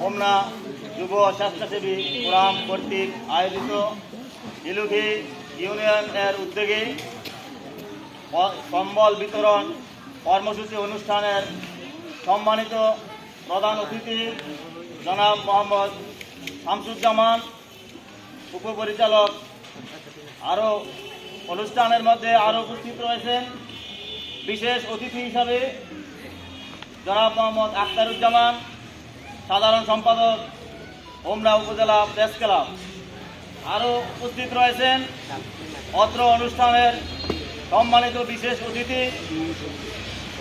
হোমনা যুব স্বেচ্ছাসেবী ফোরাম কর্তৃক আয়োজিত ইলুঘি ইউনিয়নের উদ্যোগে কম্বল বিতরণ কর্মসূচি অনুষ্ঠানের সম্মানিত প্রধান অতিথি জনাব মোহাম্মদ শামসুজ্জামান, উপপরিচালক আরও অনুষ্ঠানের মধ্যে আরও উপস্থিত রয়েছেন। বিশেষ অতিথি হিসাবে জনাব মোহাম্মদ আখতারুজ্জামান, সাধারণ সম্পাদক, হোমরা উপজেলা প্রেস ক্লাব। আরও উপস্থিত রয়েছেন অত্র অনুষ্ঠানের সম্মানিত বিশেষ অতিথি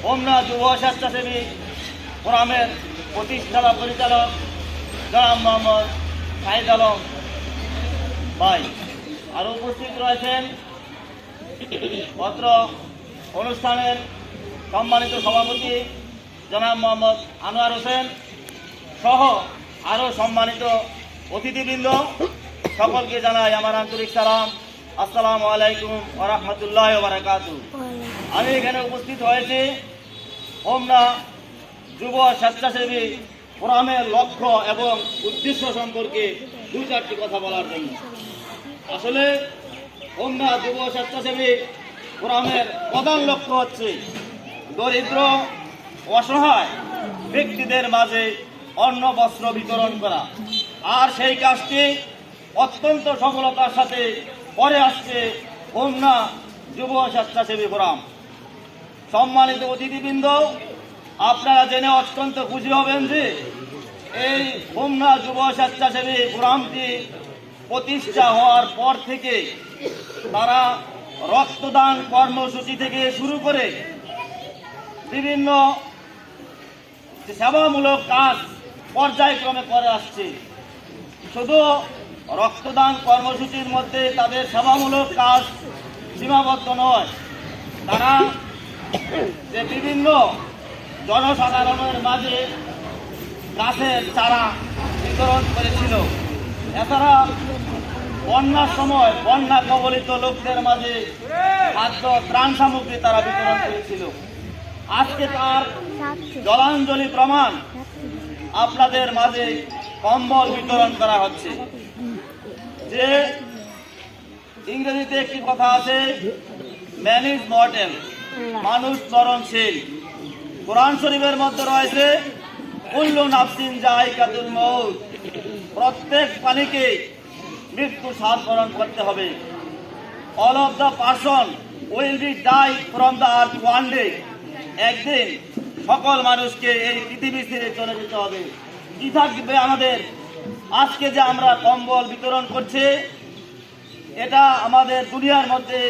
হোমনা যুব স্বেচ্ছাসেবী ফোরামের প্রতিষ্ঠাতা পরিচালক জনাব মোহাম্মদ সাইদ আলম ভাই। আরও উপস্থিত রয়েছেন অত্র অনুষ্ঠানের সম্মানিত সভাপতি জনাব মোহাম্মদ আনোয়ার হোসেন সহ আরও সম্মানিত অতিথিবৃন্দ, সকলকে জানাই আমার আন্তরিক সালাম। আসসালামু আলাইকুম ওরহমতুল্লাহ বারাকাত আমি এখানে উপস্থিত হয়েছি হোমনা যুব স্বেচ্ছাসেবী ফোরামের লক্ষ্য এবং উদ্দেশ্য সম্পর্কে দু চারটি কথা বলার জন্য। আসলে হোমনা যুব স্বেচ্ছাসেবী ফোরামের প্রধান লক্ষ্য হচ্ছে দরিদ্র অসহায় ব্যক্তিদের মাঝে অন্ন বস্ত্র বিতরণ করা। আর সেই কাজটি অত্যন্ত সফলতার সাথে পরে আসছে হোমনা যুব স্বেচ্ছাসেবী ফোরাম। সম্মানিত অতিথিবৃন্দ, আপনারা জেনে অত্যন্ত খুশি হবেন যে এই হোমনা যুব স্বেচ্ছাসেবী ফোরামটি প্রতিষ্ঠা হওয়ার পর থেকে তারা রক্তদান কর্মসূচি থেকে শুরু করে বিভিন্ন সেবামূলক কাজ পর্যায়ক্রমে করে আসছে। শুধু রক্তদান কর্মসূচির মধ্যে তাদের সেবামূলক কাজ সীমাবদ্ধ নয়, তারা যে বিভিন্ন জনসাধারণের মাঝে গাছের চারা বিতরণ করেছিল। এছাড়া বন্যার সময় বন্যা কবলিত লোকদের মাঝে খাদ্য ত্রাণ সামগ্রী তারা বিতরণ করেছিল। আজকে তার জলাঞ্জলি প্রমাণ আপনাদের মাঝে কম্বল বিতরণ করা হচ্ছে। যে ইংরেজিতে একটি কথা আছে ম্যান ইজ মর্টেল মানুষ মরণশীল কোরআন শরীফের মধ্যে রয়েছে, কুল্লু নাফসিন জায়গাতুল মৌত প্রত্যেক প্রাণীকে মৃত্যু স্বাদ বরণ করতে হবে। All of the person will be die from the earth one day একদিন সকল মানুষকে এই পৃথিবী ছেড়ে চলে যেতে হবে। কি থাকবে আমাদের? আজকে যে আমরা কম্বল বিতরণ করছি, এটা আমাদের দুনিয়ার মধ্যে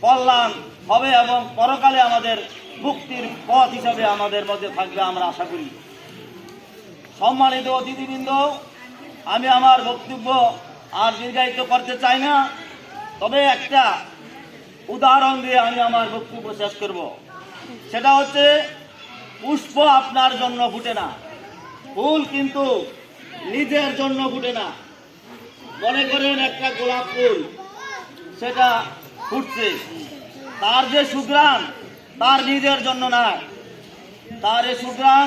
কল্যাণ হবে এবং পরকালে আমাদের মুক্তির পথ হিসাবে আমাদের মধ্যে থাকবে আমরা আশা করি। সম্মানিত অতিথিবৃন্দ, আমি আমার বক্তব্য আর দীর্ঘায়িত করতে চাই না, তবে একটা উদাহরণ দিয়ে আমি আমার বক্তব্য শেষ করব। সেটা হচ্ছে পুষ্প আপনার জন্য ফুটে না। ফুল কিন্তু নিজের জন্য ফুটে না। মনে করেন একটা গোলাপ ফুল, সেটা ফুটছে। তার যে সুগ্রাণ তার নিজের জন্য না। তার এই সুগ্রাণ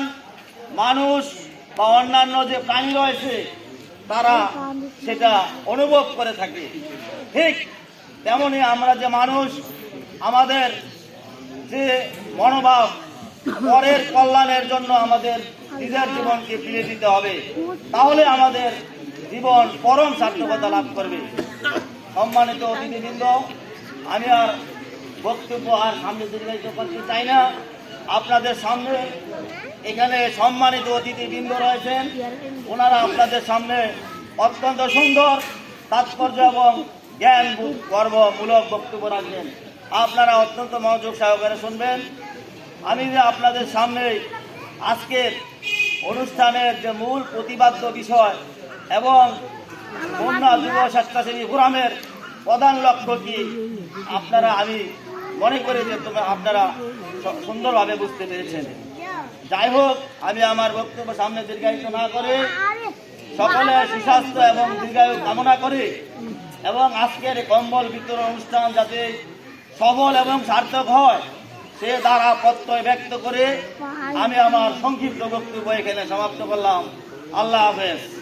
মানুষ বা অন্যান্য যে প্রাণী রয়েছে, তারা সেটা অনুভব করে থাকে। ঠিক তেমনি আমরা যে মানুষ, আমাদের যে মনোভাব পরের কল্যাণের জন্য আমাদের নিজের জীবনকে ফিরে দিতে হবে। তাহলে আমাদের জীবন পরম সার্থকতা লাভ করবে। সম্মানিত অতিথিবৃন্দ, আমি আর বক্তব্য আর সামনে দীর্ঘায়িত করতে চাই না। আপনাদের সামনে এখানে সম্মানিত অতিথিবৃন্দ রয়েছেন। ওনারা আপনাদের সামনে অত্যন্ত সুন্দর তাৎপর্য এবং জ্ঞান গর্বমূলক বক্তব্য রাখবেন। আপনারা অত্যন্ত মনোযোগ সহকারে শুনবেন। আমি যে আপনাদের সামনে আজকের অনুষ্ঠানের যে মূল প্রতিবাদ্য বিষয় এবং বন্যা যুব স্বেচ্ছাসেবী ফোরামের প্রধান লক্ষ্য কি, আপনারা আমি মনে করি যে আপনারা সুন্দরভাবে বুঝতে পেরেছেন। যাই হোক, আমি আমার বক্তব্য সামনে দীর্ঘায়িত না করে সকলে সুস্বাস্থ্য এবং দীর্ঘায়ু কামনা করি এবং আজকের কম্বল বিতরণ অনুষ্ঠান যাতে সফল এবং সার্থক হয়। সে দ্বারা প্রত্যয় ব্যক্ত করে আমি আমার সংক্ষিপ্ত বক্তব্য এখানে সমাপ্ত করলাম। আল্লাহ হাফেজ।